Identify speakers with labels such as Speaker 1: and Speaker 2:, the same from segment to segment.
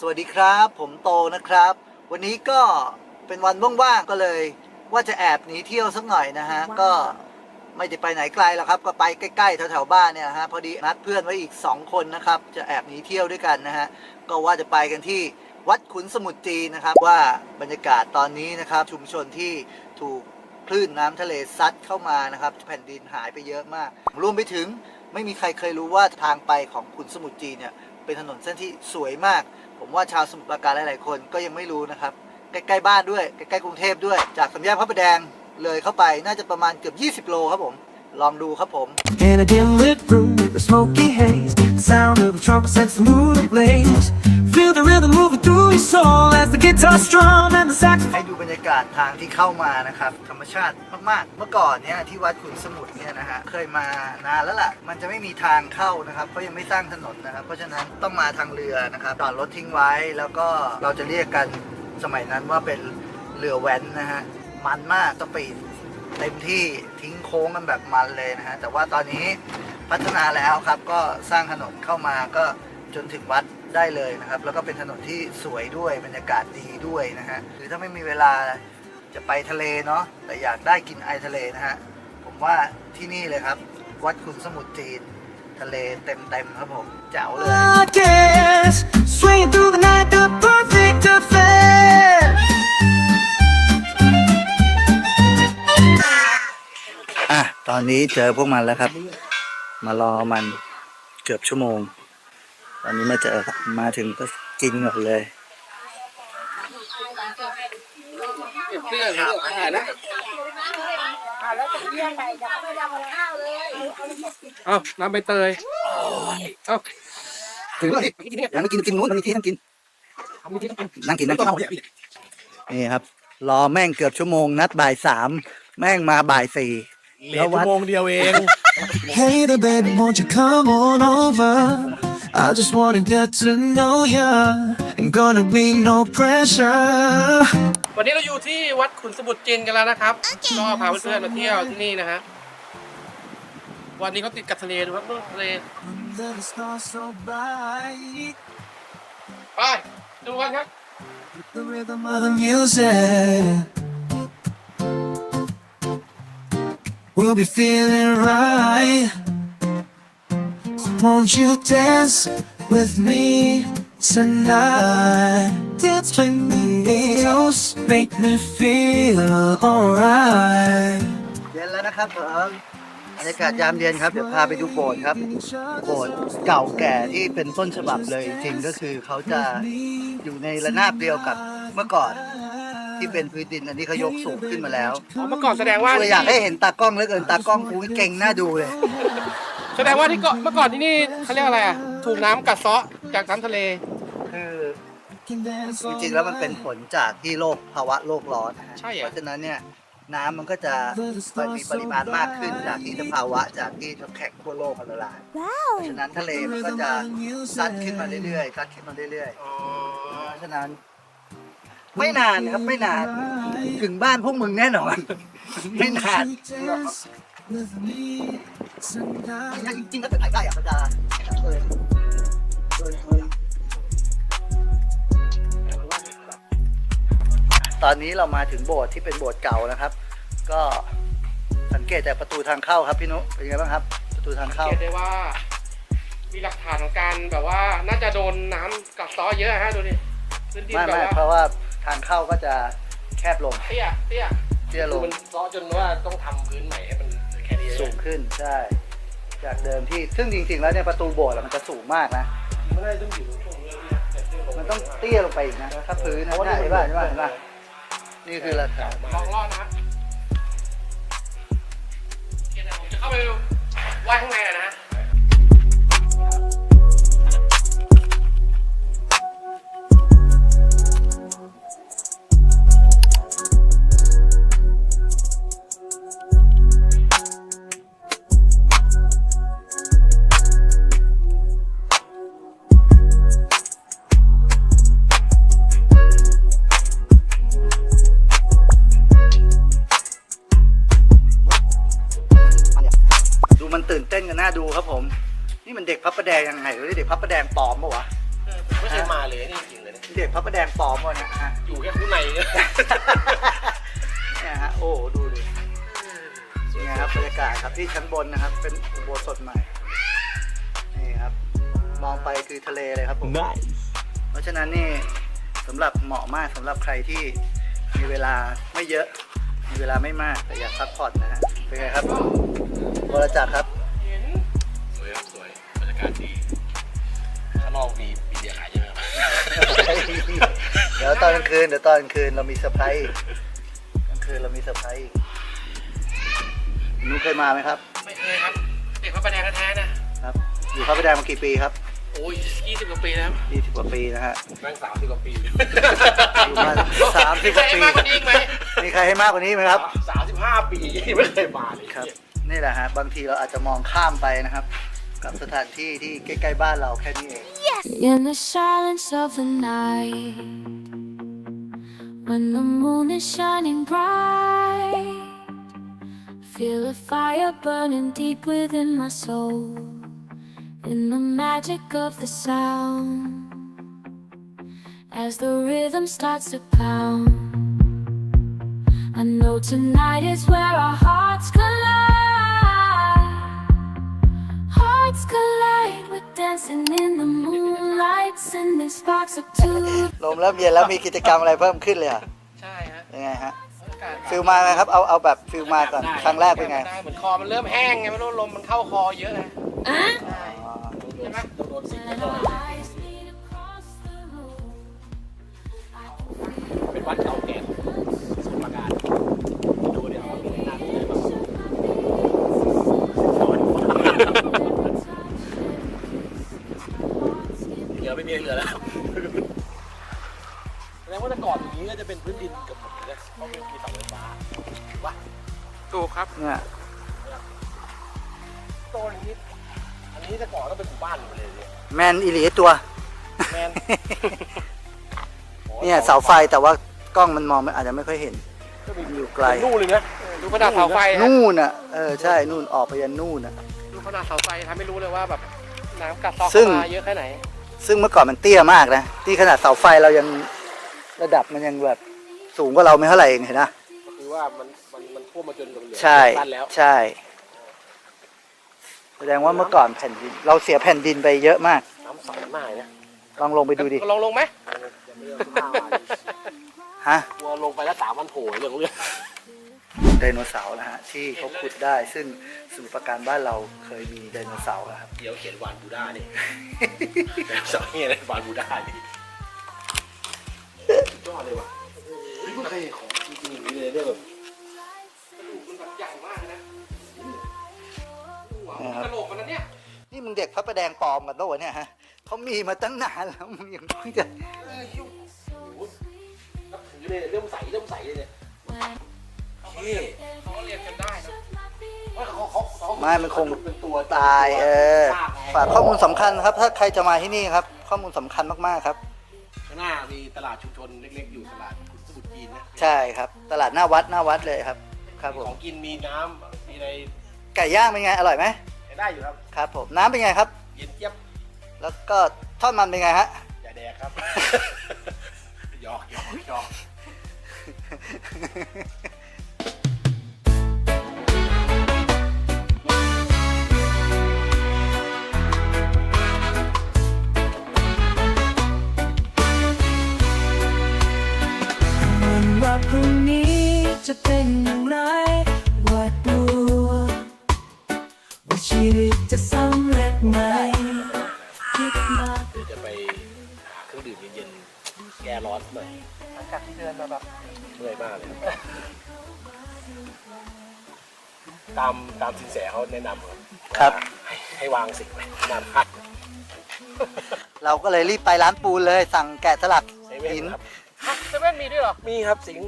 Speaker 1: สวัสดีครับ ผมโตนะครับ วันนี้ก็เป็นวันว่างๆก็เลย ว่าจะแอบหนีเที่ยวสักหน่อยนะฮะ
Speaker 2: ว้าว
Speaker 1: ก็ไม่ได้ไปไหนไกลหรอกครับ ก็ไปใกล้ๆแถวๆบ้านเนี่ยฮะพอดีนัดเพื่อนไว้อีก 2 คนนะครับ จะแอบหนีเที่ยวด้วยกันนะฮะ ก็ว่าจะไปกันที่วัดขุนสมุทรจีนนะครับ ว่าบรรยากาศตอนนี้นะครับ ชุมชนที่ถูกคลื่นน้ำทะเลซัดเข้ามานะครับ แผ่นดินหายไปเยอะมาก รวมไปถึงไม่มีใครเคยรู้ว่าทางไปของขุนสมุทรจีนเนี่ยเป็นถนนเส้นที่สวยมาก ผมว่าชาวสมุทรปราการหลายๆคนก็ยังไม่รู้นะครับ ใกล้ๆบ้านด้วย ใกล้ๆกรุงเทพด้วย จากสามแยกพระประแดงเลยเข้าไปน่าจะประมาณเกือบ 20 โลครับผม ลองดูครับผม
Speaker 3: In a dim lit room with a smoky haze, the sound of the trumpet sets the mood ablaze. Feel the rhythm moving through your soul as the guitar strum and the sax
Speaker 1: ให้ดูบรรยากาศทางที่เข้ามานะครับ ธรรมชาติมาก ๆ เมื่อก่อนเนี่ยที่วัดขุนสมุทรเนี่ยนะฮะเคยมานานแล้วล่ะ มันจะไม่มีทางเข้านะครับเพราะยังไม่สร้างถนนนะครับ เพราะฉะนั้นต้องมาทางเรือนะครับจอดรถทิ้งไว้แล้วก็เราจะเรียกกันสมัยนั้นว่าเป็นเรือแว้นนะฮะมันมากสปีดเต็มที่ทิ้งโค้งกันแบบมันเลยนะฮะแต่ว่าตอนนี้พัฒนาแล้วครับก็สร้างถนนเข้ามาก็จนถึงวัด ได้เลยนะครับ แล้วก็เป็นถนนที่สวยด้วยบรรยากาศดีด้วยนะฮะหรือถ้าไม่มีเวลาจะไปทะเลเนาะแต่อยากได้กินไอทะเลนะฮะผมว่าที่นี่เลยครับ วัดขุนสมุทรจีน ทะเลเต็มๆครับผมเจ๋วเลย อะ ตอนนี้เจอพวกมันแล้วครับ มารอมันเกือบชั่วโมง ตอนนี้มาเจอครับมาถึงก็กินหมดเลย
Speaker 4: เรื่องเรื่องอาหารนะเอ้าน้ำใบเตยเอ้า
Speaker 1: ถึงแล้วดิยังไม่กินกินนู้นมันมีที่นั่งกินนั่งกินนั่งกินนี่ครับ รอแม่งเกือบชั่วโมงนัดบ่ายสามแม่งมาบ่ายสี่
Speaker 4: เหลือชั่วโมงเดียวเอง
Speaker 3: Hey there, baby, won't you come on over? I just wanna get to know ya. Ain't gonna be no pressure.
Speaker 4: วันนี้เราอยู่ที่วัดขุนสมุทรจีนกันแล้วนะครับ ก็พาเพื่อนๆมาเที่ยวที่นี่นะฮะ วันนี้เขาติดกับทะเลดูครับนู่นทะเล
Speaker 3: Under the stars so bright.
Speaker 4: ไปดูกันครับ
Speaker 3: the rhythm of the music. We'll be feeling right. So won't you dance with me tonight? Dance with me, just make me feel alright.
Speaker 1: เย็นแล้วนะครับผมบรรยากาศยามเย็นครับ เดี๋ยวพาไปดูโบสถ์ครับ โบสถ์เก่าแก่ที่เป็นต้นฉบับเลยจริงก็คือเขาจะอยู่ในระนาบเดียวกับเมื่อก่อน ที่เป็นพื้นดินอันนี้เขายกสูงขึ้นมาแล้ว
Speaker 4: อ๋อเมื่อก่อนแสดงว่า
Speaker 1: ตัวอยากให้เห็นตากล้องเหลือเกินตากล้องกูเก่งน่าดูเลย
Speaker 4: แสดงว่าที่เกาะเมื่อก่อนที่นี่เขาเรียกอะไรอะถูกน้ำกัดเซาะจากน้ำทะเล
Speaker 1: คือจริงๆแล้วมันเป็นผลจากที่โลกภาวะโลกร้อนนะฮะ
Speaker 4: ใช่เหรอ
Speaker 1: เพราะฉะนั้นเนี่ยน้ำมันก็จะมีปริมาณมากขึ้นจากที่สภาวะจากที่น้ำแข็งทั่วโลกมันละลายเพราะฉะนั้นทะเลมันก็จะซัดขึ้นมาเรื่อยๆซัดขึ้นมาเรื่อยๆ
Speaker 4: อ๋อ
Speaker 1: เพราะฉะนั้น ไม่นานครับไม่นาน ถึงบ้านพวกมึงแน่นอน ไม่นาน
Speaker 3: Dance with me tonight.
Speaker 1: จริงๆก็ถ่ายได้อะมันจะเออเออเออตอนนี้เรามาถึงโบสถ์ที่เป็นโบสถ์เก่านะครับ ก็สังเกตจากประตูทางเข้าครับพี่นุเป็นยังไงบ้างครับ ประตูทางเข้า
Speaker 4: เห็นได้ว่า มีหลักฐานของการแบบว่าน่าจะโดนน้ำกัดเซาะเยอะฮะดูดิพื้นดิน
Speaker 1: ไม่
Speaker 4: แบบ
Speaker 1: ไม่
Speaker 4: ว่า
Speaker 1: เพราะว่าทางเข้าก็จะแคบลง
Speaker 4: เตี้ยเตี้ย
Speaker 1: เตี้ยล
Speaker 4: ดู
Speaker 1: ง
Speaker 4: มันเซาะจนว่าต้องทำพื้นใหม่ให้มันแค่นี้
Speaker 1: สูงขึ้นใช่ จากเดิมที่ซึ่งจริงๆ แล้วเนี่ยประตูโบสถ์อะมันจะสูงมากนะ
Speaker 4: ไม่ได้ต้องอยู่ตรงนี้นะแต่ที่ล
Speaker 1: มันต้องเตี้ยลงไปอีกนะถ้าพื้นนะเนี่ยเห็นป่ะเห็นป่ะเห็นป่ะนี่คือราคา
Speaker 4: ลองรอดนะฮะโอเคเดี๋ยวผมจะเข้าไปไหว้ข้างในหน่อยนะฮะ
Speaker 1: ยังไงหรือเด็กพับประแดงปลอมปะวะ
Speaker 4: ไม่เคยมาเลยนี่จริงเลย
Speaker 1: เด็กพระประแดงปลอมวะเนี่ยฮะ
Speaker 4: อยู่แค่ข้างในเนี่ย
Speaker 1: เนี่ยฮะโอ้ดูดินี่ครับบรรยากาศครับที่ชั้นบนนะครับ เป็นอุโบสถใหม่นี่ครับ มองไปคือทะเลเลยครับผม
Speaker 3: Nice
Speaker 1: เพราะฉะนั้นนี่สำหรับเหมาะมากสำหรับใครที่มีเวลาไม่เยอะ มีเวลาไม่มากแต่อยากพักผ่อนนะฮะเป็นไงครับบรจักรครับ
Speaker 2: สวยครับสวยบรรยากาศดี
Speaker 1: ตอนกลางคืนเดี๋ยวตอนกลางคืนเรามีเซอร์ไพรส์อีกกลางคืนเรามีเซอร์ไพรส์อีกหนูเคยมาไหมครับ
Speaker 4: ไม่เคยครับ เด็กพระประแดงแท้ๆนะครับ
Speaker 1: อยู่พระประแดงมากี่ปีครับ
Speaker 4: โอ้ยยี่สิบกว่าปีแล้ว
Speaker 1: 20กว่าปีนะฮะ
Speaker 2: แม่งสามสิบกว่าปี
Speaker 1: อยู่มาสามสิบกว่าปี
Speaker 4: มากกว่านี้อีกไหม
Speaker 1: มีใครให้มากกว่านี้ไหมครับ
Speaker 2: สามสิบห้าปีไม่เคยมาเลย
Speaker 1: ครับ นี่แหละฮะบางทีเราอาจจะมองข้ามไปนะครับ กับสถานที่ที่ใกล้ๆบ้านเราแค่นี้เอง
Speaker 5: In the silence of the night, when the moon is shining bright, feel a fire burning deep within my soul. In the magic of the sound, as the rhythm starts to pound, I know tonight is where our hearts collide. Hearts collide dancing in the moonlight, sending sparks up to
Speaker 1: ลมเริ่มเย็นแล้วมีกิจกรรมอะไรเพิ่มขึ้นเลยอะ
Speaker 4: ใช่ฮะ
Speaker 1: ยังไงฮะ
Speaker 4: อากาศ
Speaker 1: ฟิลมาไงครับเอาเอาแบบฟิลมาก่อนครั้งแรกเป็นไง
Speaker 4: ได้เหมือนคอมันเริ่มแห้งไงไม่รู้ลมมันเข้าคอเยอะนะใช่
Speaker 1: อ๋อ
Speaker 4: ใช่ไหม
Speaker 2: โดนสิง
Speaker 5: and our eyes meet across the room. I can feel
Speaker 2: เป็นวัดเก่าแก่ส เรือไม่มีเรือแล้วแสดงว่าแต่ก่อนอย่างนี้ก็จะเป็นพื้นดินเกับหมดเลยนะเพราะมันมีเสาไฟฟ้าว่า
Speaker 4: ถูกครับ
Speaker 1: เนี่ย
Speaker 2: โตอย่างนี้อันนี้แต่ก่อนก็เป็นหมู่บ้านหมดเลยเนี่ย
Speaker 1: แมนอิลีตัว
Speaker 2: แมน
Speaker 1: เนี่ยเสาไฟแต่ว่ากล้องมันมองมันอาจจะไม่ค่อยเห็น
Speaker 2: ก็มี
Speaker 1: มันอยู่ไกล
Speaker 2: นู่นเลยนะ
Speaker 4: ดูขนาดเสาไฟฮะ
Speaker 1: นู่นน่ะเออใช่นู่นออกไปยันนู่นน่ะ
Speaker 4: ดูขนาดเสาไฟทำให้รู้เลยว่าแบบน้ำกัดเซอก
Speaker 1: ซึ่ง
Speaker 4: เข้ามาเยอะแค่ไหน
Speaker 1: ซึ่งเมื่อก่อนมันเตี้ยมากนะที่ขนาดเสาไฟเรายังระดับมันยังแบบสูงกว่าเราไม่เท่าไหร่เองเห็นนะ
Speaker 2: ก็คือว่ามันมันมันท่วมมาจนเหลือ
Speaker 1: ใช่
Speaker 2: สั้นแล้ว
Speaker 1: ใช่ แสดงว่าเมื่อก่อนแผ่นดิน เราเสียแผ่นดินไปเยอะมาก
Speaker 2: น้ำใสมากเลยนะ
Speaker 1: ลองลงไปดูดิ
Speaker 4: ลองลงไหม
Speaker 2: ยังไม่ได้เอาผ้ามาเลย
Speaker 1: ฮะ
Speaker 2: กลัวลงไปแล้วสามวันโผล่เรื่องเรื่อง
Speaker 1: ไดโนเสาร์นะฮะที่เขาขุดได้ซึ่งสมุทรปราการบ้านเราเคยมีไดโนเสาร์นะครับ
Speaker 2: เดี๋ยวเขียนวานบูด้านี่แบบสองเงี้ยเลยวานบูด้านี่ยอดเลยว่ะโอ้โหไม่เคยเห็นของจริงๆอย่างนี้เลยเนี่ยแบบ
Speaker 4: มันแบบใหญ่มากนะหัว
Speaker 1: นะครับ
Speaker 4: กระโหลกมันนะเนี่ย
Speaker 1: นี่มึงเด็กพระประแดงปลอมกันปะวะเนี่ยฮะเขามีมาตั้งนานแล้วมึงยังเพิ่งจะ
Speaker 2: เออยุ่งโอ้โหนับถือเลยเริ่มใสเริ่มใสเลยเนี่ย นี่
Speaker 4: เขาก็เรียนกันได้นะ
Speaker 2: ว่าเขาเขาเขา
Speaker 1: ไม่มันคง
Speaker 2: เป็นตัว
Speaker 1: ตายเออ
Speaker 2: ซกไง
Speaker 1: ฝากข้อมูลสำคัญครับ ถ้าใครจะมาที่นี่ครับ ข้อมูลสำคัญมากๆครับ
Speaker 2: ข้างหน้ามีตลาดชุมชนเล็กๆ อยู่ตลาดขุนสมุทรจีนนะ
Speaker 1: ใช่ครับ ตลาดหน้าวัดหน้าวัดเลยครับ ครับผ
Speaker 2: ขอ
Speaker 1: ม
Speaker 2: งกินมีน้ำมีอะไร
Speaker 1: ไก่ย่างเป็นไงอร่อยไหม
Speaker 2: ใช้ได้อยู่ครับ
Speaker 1: ครับผมน้ำเป็นไงครับ
Speaker 2: เย็นเจี๊ยบ
Speaker 1: แล้วก็ทอดมันเป็นไงฮะ
Speaker 2: อย่าแดกครับ หยอกหยอกหยอก
Speaker 3: ค
Speaker 2: รั
Speaker 4: บ
Speaker 2: ครับ ให้ให้วางสิ่งไว้นานพัก
Speaker 1: เราก็เลยรีบไปร้านปูนเลย สั่งแกะสลัก
Speaker 2: เซเว่น
Speaker 1: หิน
Speaker 2: ครับ
Speaker 4: ฮะเซเว่นมีด้วยเหรอ
Speaker 2: มีครับสิง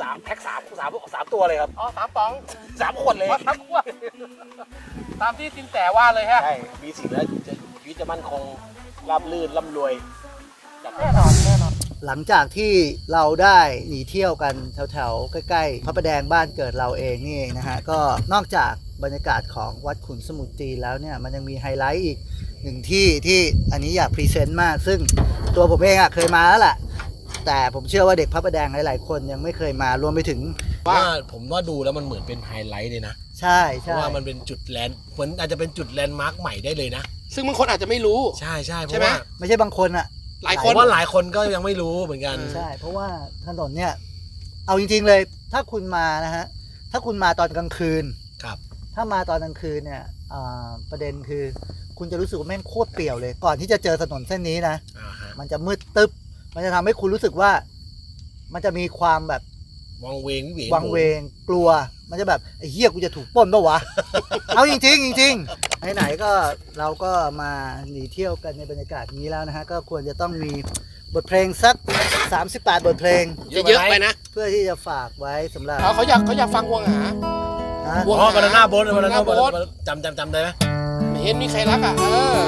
Speaker 2: สามแพ็คสามสามสามตัวเลยครับ
Speaker 4: อ๋อสามป๋อง
Speaker 2: สามคนเลย
Speaker 4: วัดทั้งขวดตามที่สินแสว่าเลยฮะ
Speaker 2: ใช่มีสิ่งแล้วจะชีวิตจะมั่นคงราบลื่นร่ำรวยจาก
Speaker 4: แน่นอนแน่นอน
Speaker 1: หลังจากที่เราได้หนีเที่ยวกันแถวๆ ใกล้ๆพระประแดงบ้านเกิดเราเองนี่เองนะฮะ ก็นอกจาก บรรยากาศของวัดขุนสมุทรจีนแล้วเนี่ยมันยังมีไฮไลท์อีกหนึ่งที่ที่อันนี้อยากพรีเซนต์มาก ซึ่งตัวผมเองอะเคยมาแล้วแหละแต่ผมเชื่อว่าเด็กพระประแดงหลาย ๆ คนยังไม่เคยมารวมไปถึง
Speaker 2: ว่าผมว่าดูแล้วมันเหมือนเป็นไฮไลท์เลยนะ
Speaker 1: ใช่
Speaker 2: เพ
Speaker 1: ใช่
Speaker 2: ราะว่ามันเป็นจุดแลนด์เหมือนอาจจะเป็นจุดแลนด์มาร์คใหม่ได้เลยนะ
Speaker 4: ซึ่งบางคนอาจจะไม่รู้
Speaker 2: ใช่ใช่เพ
Speaker 4: ใช่
Speaker 2: ราะ
Speaker 4: ไหม
Speaker 2: ว่า
Speaker 1: ไม่ใช่บางคนอะ
Speaker 4: หลาย
Speaker 2: เพ
Speaker 4: คน
Speaker 2: ราะว่าหลายคนก็ยังไม่รู้เหมือนกัน
Speaker 1: ใช่ เพราะว่าถนนเนี่ย เอาจริงๆเลย ถ้าคุณมานะฮะ ถ้าคุณมาตอนกลางคืน
Speaker 2: ครับ
Speaker 1: ถ้ามาตอนกลางคืนเนี่ยอ่าประเด็นคือ คุณจะรู้สึกว่าแม่งโคตรเปลี่ยวเลย ก่อนที่จะเจอถนนเส้นนี้นะ
Speaker 2: อ่าฮะ
Speaker 1: มันจะมืดตึ๊บ มันจะทำให้คุณรู้สึกว่า มันจะมีความแบบ
Speaker 2: วังเวงวิเวง
Speaker 1: วังเวงกลัว มันจะแบบไอ้เหี้ยกูจะถูกปล้นปะวะ เอาจริงๆจริงๆไหนๆก็เราก็มาหนีเที่ยวกันในบรรยากาศนี้แล้วนะฮะ ก็ควรจะต้องมีบทเพลงสัก 38 บทเพลง
Speaker 4: จะเยอะไปนะ
Speaker 1: เพื่อที่จะฝากไว้สำหรับ
Speaker 4: เอาเขาอยากเขาอยากฟังวงหา
Speaker 1: นะ
Speaker 4: วง
Speaker 2: อ๋อบานาน่าโบ๊ทบานาน่า
Speaker 4: Banana
Speaker 2: โบ๊
Speaker 4: Boat
Speaker 2: ทจำจำจำได้ไหม
Speaker 4: ไม่เห็นมีใครรักอะเออ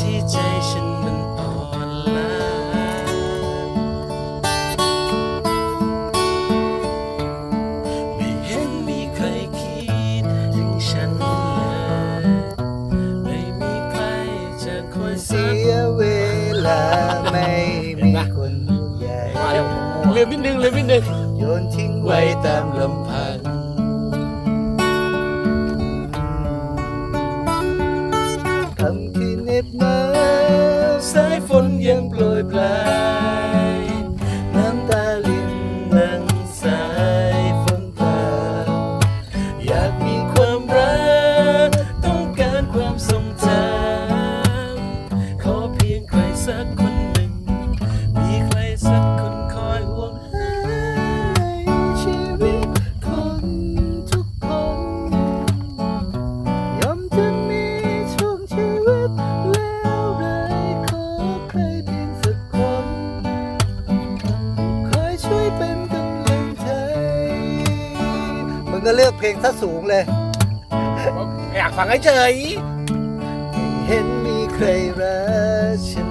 Speaker 2: ที่ใจฉันมันอ่อนล้าไม่เห็นมีใครคิดถึงฉันเลยไม่มีใครจะคอยซั
Speaker 1: เสี
Speaker 2: บ
Speaker 1: ยเวลาไม่มีคนห่วงใย
Speaker 4: ลืมนิดนึงลืมนิดนึง
Speaker 1: โยนทิ้งไว้ตามลำพัง เล
Speaker 2: ย อยากฟังให้
Speaker 1: เฉ
Speaker 2: ย
Speaker 1: เห็นมีใครรักฉัน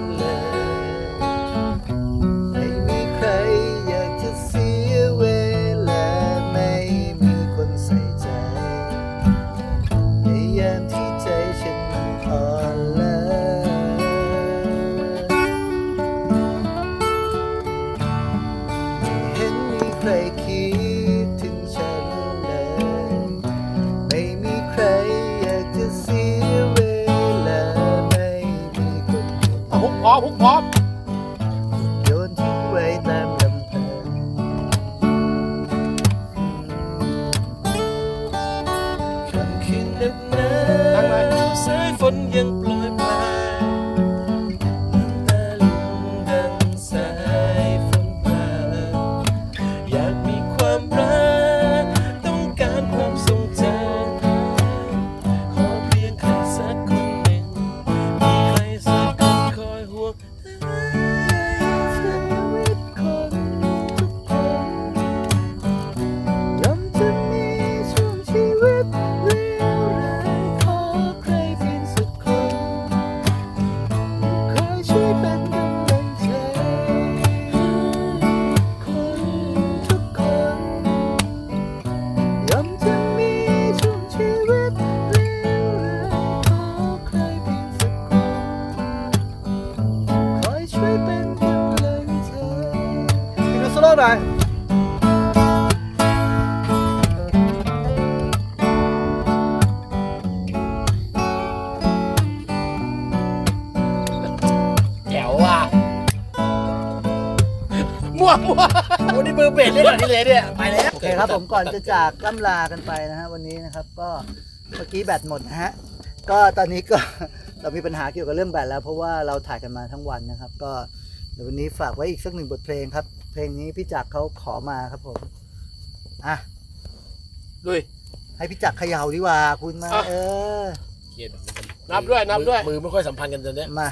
Speaker 1: ล่หน่อยแจ๋วว่ะ
Speaker 4: มั่วมั่ว
Speaker 2: วันนี้มือเบสเล่นแบบนี้เลยเนี่ยไปแล้ว
Speaker 1: โอเคครับผมก่อนจะจากล่ำลากันไปนะฮะวันนี้นะครับก็เมื่อกี้แบตหมดนะฮะก็ตอนนี้ก็ เรามีปัญหาเกี่ยวกับเรื่องแบตแล้ว เพราะว่าเราถ่ายกันมาทั้งวันนะครับ ก็เดี๋ยววันนี้ฝากไว้อีกสักหนึ่งบทเพลงครับ เพลงนี้พี่จักรเขาขอมาครับผม อะ
Speaker 4: ลุย
Speaker 1: ให้พี่จักรเขย่าดีกว่าคุณมา
Speaker 4: อะ
Speaker 1: เออ
Speaker 2: เครียดแบบนี้นับด้วยนับด้วย
Speaker 4: มือไม่ค่อยสัมพันธ์กันตอนเนี้ย
Speaker 1: มา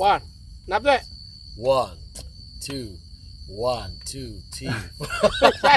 Speaker 2: ว่านับด้วย
Speaker 4: one two one two three
Speaker 2: ไม่ใช่